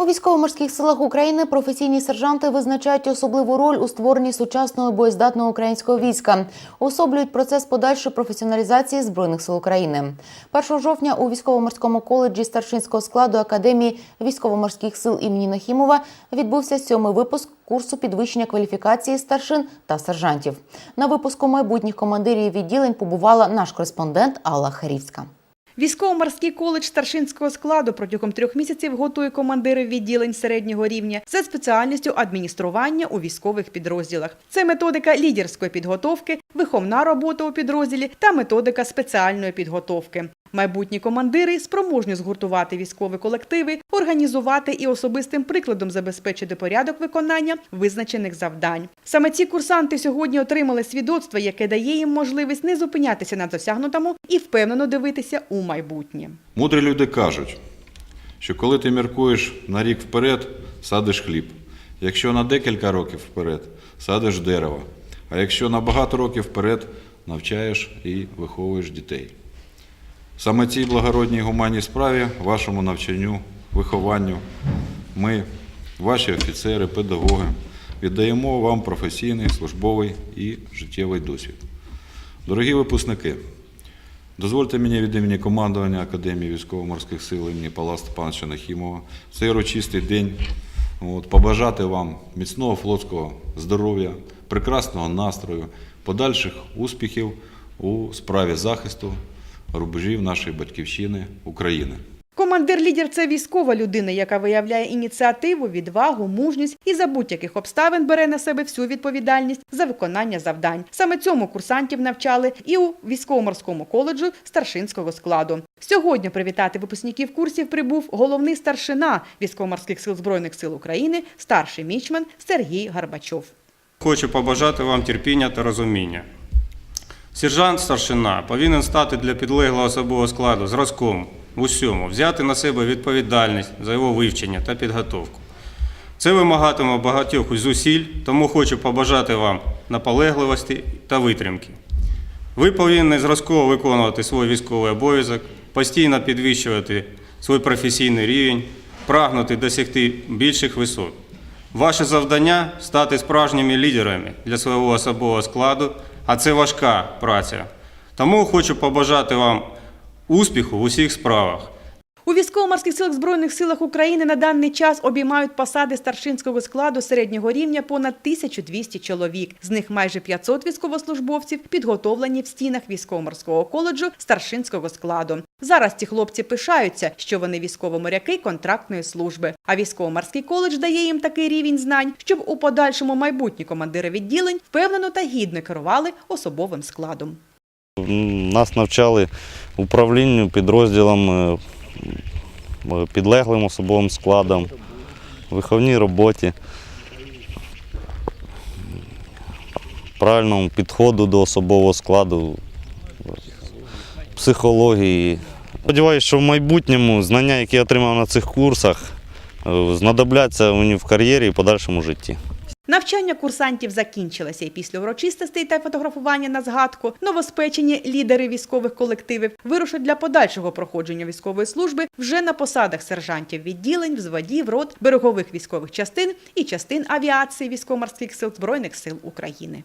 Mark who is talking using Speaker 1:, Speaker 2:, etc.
Speaker 1: У військово-морських силах України професійні сержанти визначають особливу роль у створенні сучасного боєздатного українського війська, уособлюють процес подальшої професіоналізації збройних сил України. 1 жовтня у військово-морському коледжі старшинського складу академії військово-морських сил імені Нахімова відбувся сьомий випуск курсу підвищення кваліфікації старшин та сержантів. На випуску майбутніх командирів відділень побувала наш кореспондент Алла Харівська.
Speaker 2: Військово-морський коледж старшинського складу протягом трьох місяців готує командирів відділень середнього рівня за спеціальністю адміністрування у військових підрозділах. Це методика лідерської підготовки, виховна робота у підрозділі та методика спеціальної підготовки. Майбутні командири спроможні згуртувати військові колективи, організувати і особистим прикладом забезпечити порядок виконання визначених завдань. Саме ці курсанти сьогодні отримали свідоцтво, яке дає їм можливість не зупинятися на досягнутому і впевнено дивитися у майбутнє.
Speaker 3: Мудрі люди кажуть, що коли ти міркуєш на рік вперед, садиш хліб. Якщо на декілька років вперед, садиш дерево. А якщо на багато років вперед, навчаєш і виховуєш дітей. Саме цій благородній гуманній справі, вашому навчанню, вихованню, ми, ваші офіцери, педагоги, віддаємо вам професійний, службовий і життєвий досвід. Дорогі випускники, Дозвольте мені від імені командування Академії військово-морських сил імені Павла Степановича Нахімова цей урочистий день от, побажати вам міцного флотського здоров'я, прекрасного настрою, подальших успіхів у справі захисту рубежів нашої батьківщини України.
Speaker 2: Командир-лідер це військова людина, яка виявляє ініціативу, відвагу, мужність і за будь-яких обставин бере на себе всю відповідальність за виконання завдань. Саме цьому курсантів навчали і у військово-морському коледжу старшинського складу. Сьогодні привітати випускників курсів прибув головний старшина військово-морських сил збройних сил України, старший мічман Сергій Гарбачов.
Speaker 4: Хочу побажати вам терпіння та розуміння. Сержант старшина повинен стати для підлеглого особового складу зразком в усьому, взяти на себе відповідальність за його вивчення та підготовку. Це вимагатиме багатьох зусиль, тому хочу побажати вам наполегливості та витримки. Ви повинні зразково виконувати свій військовий обов'язок, постійно підвищувати свій професійний рівень, прагнути досягти більших висот. Ваше завдання стати справжніми лідерами для свого особового складу, а це важка праця. Тому хочу побажати вам успіху в усіх справах.
Speaker 2: У військово-морських силах збройних силах України на даний час обіймають посади старшинського складу середнього рівня понад 1200 чоловік. З них майже 500 військовослужбовців підготовлені в стінах військово-морського коледжу старшинського складу. Зараз ці хлопці пишаються, що вони військово-моряки контрактної служби. А військово-морський коледж дає їм такий рівень знань, щоб у подальшому майбутні командири відділень впевнено та гідно керували особовим складом.
Speaker 5: Нас навчали управлінню підрозділом, е, е, підлеглим особовим складом, виховній роботі, правильному підходу до особового складу, психології. Сподіваюся, що в майбутньому знання, які я отримав на цих курсах, знадобляться мені в кар'єрі і подальшому житті.
Speaker 2: Навчання курсантів закінчилося, і після урочистостей та фотографування на згадку новоспечені лідери військових колективів вирушать для подальшого проходження військової служби вже на посадах сержантів відділень, взводів, рот, берегових військових частин і частин авіації військово-морських сил збройних сил України.